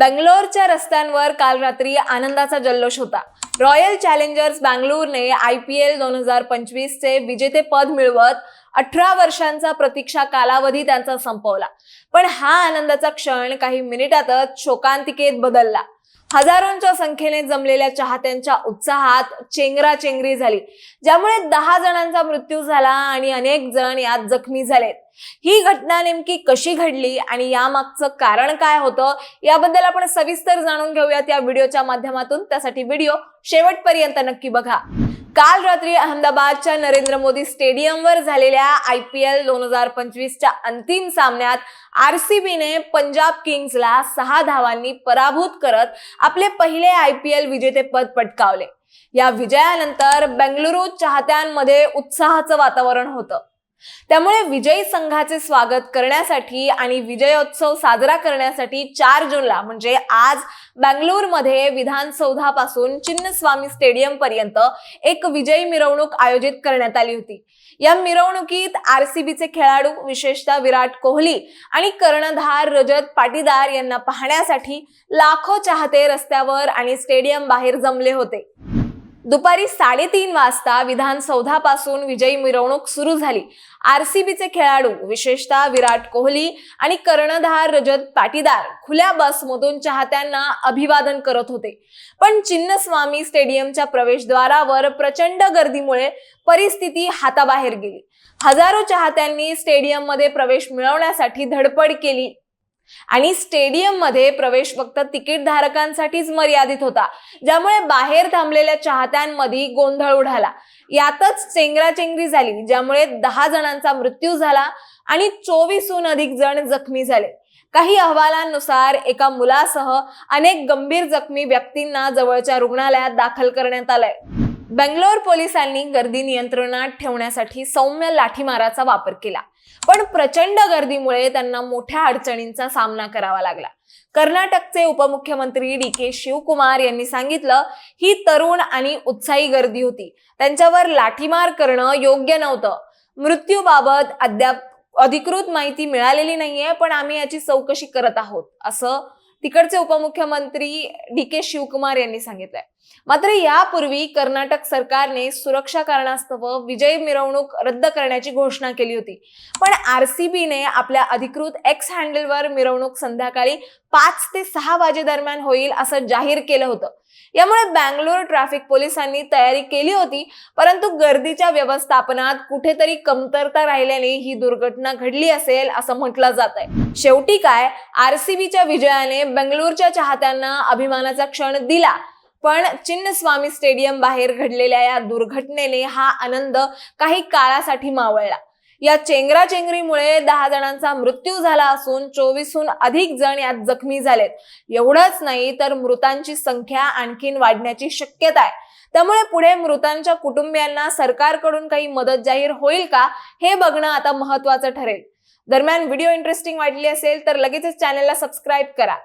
बंगलोरच्या रस्त्यांवर काल रात्री आनंदाचा जल्लोष होता. रॉयल चॅलेंजर्स बँगलोरने आय पी एल दोन हजार पंचवीसचे विजेतेपद मिळवत अठरा वर्षांचा प्रतीक्षा कालावधी त्यांचा संपवला. पण हा आनंदाचा क्षण काही मिनिटातच शोकांतिकेत बदलला. हजारोंच्या संख्येने जमलेल्या चाहत्यांच्या उत्साहात चेंगराचेंगरी झाली ज्यामुळे दहा जणांचा मृत्यू झाला आणि अनेक जण यात जखमी झालेत. ही घटना नेमकी कशी घडली आणि यामागचं कारण काय होतं याबद्दल आपण सविस्तर जाणून घेऊयात या व्हिडिओच्या माध्यमातून. त्यासाठी व्हिडिओ शेवटपर्यंत नक्की बघा. काल रात्री अहमदाबादच्या नरेंद्र मोदी स्टेडियमवर झालेल्या आय पी एल दोन हजार पंचवीसच्या अंतिम सामन्यात आर सी बीने पंजाब किंग्सला सहा धावांनी पराभूत करत आपले पहिले आय पी एल विजेतेपद पटकावले. या विजयानंतर बेंगलुरू चाहत्यांमध्ये उत्साहाचं वातावरण होतं. त्यामुळे विजयी संघाचे स्वागत करण्यासाठी आणि विजयोत्सव साजरा करण्यासाठी चार जूनला म्हणजे आज बँगलोरमध्ये विधानसौधापासून चिन्नस्वामी स्टेडियम पर्यंत एक विजयी मिरवणूक आयोजित करण्यात आली होती. या मिरवणुकीत आरसीबीचे खेळाडू विशेषतः विराट कोहली आणि कर्णधार रजत पाटीदार यांना पाहण्यासाठी लाखो चाहते रस्त्यावर आणि स्टेडियम बाहेर जमले होते. दुपारी साडेतीन वाजता विधानसौधापासून विजयी मिरवणूक सुरू झाली. आरसीबीचे खेळाडू विशेषतः विराट कोहली आणि कर्णधार रजत पाटीदार खुल्या बसमधून चाहत्यांना अभिवादन करत होते. पण चिन्नस्वामी स्टेडियमच्या प्रवेशद्वारावर प्रचंड गर्दीमुळे परिस्थिती हाताबाहेर गेली. हजारो चाहत्यांनी स्टेडियममध्ये प्रवेश मिळवण्यासाठी धडपड केली. आणि स्टेडियममध्ये प्रवेश फक्त तिकीट धारकांसाठीच मर्यादित होता. ज्यामुळे बाहेर थांबलेल्या चाहत्यांमध्ये गोंधळ उडाला. यातच चेंगराचेंगरी झाली ज्यामुळे दहा जणांचा मृत्यू झाला आणि चोवीसहून अधिक जण जखमी झाले. काही अहवालांनुसार एका मुलासह अनेक गंभीर जखमी व्यक्तींना जवळच्या रुग्णालयात दाखल करण्यात आलंय. बेंगलोर पोलिसांनी गर्दी नियंत्रणात ठेवण्यासाठी सौम्य लाठीमाराचा वापर केला. पण प्रचंड गर्दीमुळे त्यांना मोठ्या अडचणींचा सामना करावा लागला. कर्नाटकचे उपमुख्यमंत्री डी के शिवकुमार यांनी सांगितलं ही तरुण आणि उत्साही गर्दी होती. त्यांच्यावर लाठीमार करणं योग्य नव्हतं. मृत्यूबाबत अद्याप अधिकृत माहिती मिळालेली नाहीये पण आम्ही याची चौकशी करत आहोत असं तिकडचे उपमुख्यमंत्री डी के शिवकुमार यांनी सांगितलंय. मात्र यापूर्वी कर्नाटक सरकारने सुरक्षा कारणास्तव विजय मिरवणूक रद्द करण्याची घोषणा केली होती. पण आरसीबीने आपल्या अधिकृत एक्स हँडलवर मिरवणूक संध्याकाळी पाच ते सहा वाजे दरम्यान होईल असं जाहीर केलं होतं. यामुळे बँगलोर ट्रॅफिक पोलिसांनी तयारी केली होती परंतु गर्दीच्या व्यवस्थापनात कुठेतरी कमतरता राहिल्याने ही दुर्घटना घडली असेल असं म्हटलं जात आहे शेवटी काय आरसीबीच्या विजयाने बेंगलोरच्या चाहत्यांना अभिमानाचा क्षण दिला. पण चिन्नस्वामी स्टेडियम बाहेर घडलेल्या या दुर्घटनेने हा आनंद काही काळासाठी मावळला. या चेंगराचेंगरीमुळे दहा जणांचा मृत्यू झाला असून चोवीसहून अधिक जण यात जखमी झालेत. एवढंच नाही तर मृतांची संख्या आणखीन वाढण्याची शक्यता आहे. त्यामुळे पुढे मृतांच्या कुटुंबियांना सरकारकडून काही मदत जाहीर होईल का हे बघणं आता महत्वाचं ठरेल. दरम्यान व्हिडिओ इंटरेस्टिंग वाटली असेल तर लगेचच चॅनलला सबस्क्राईब करा.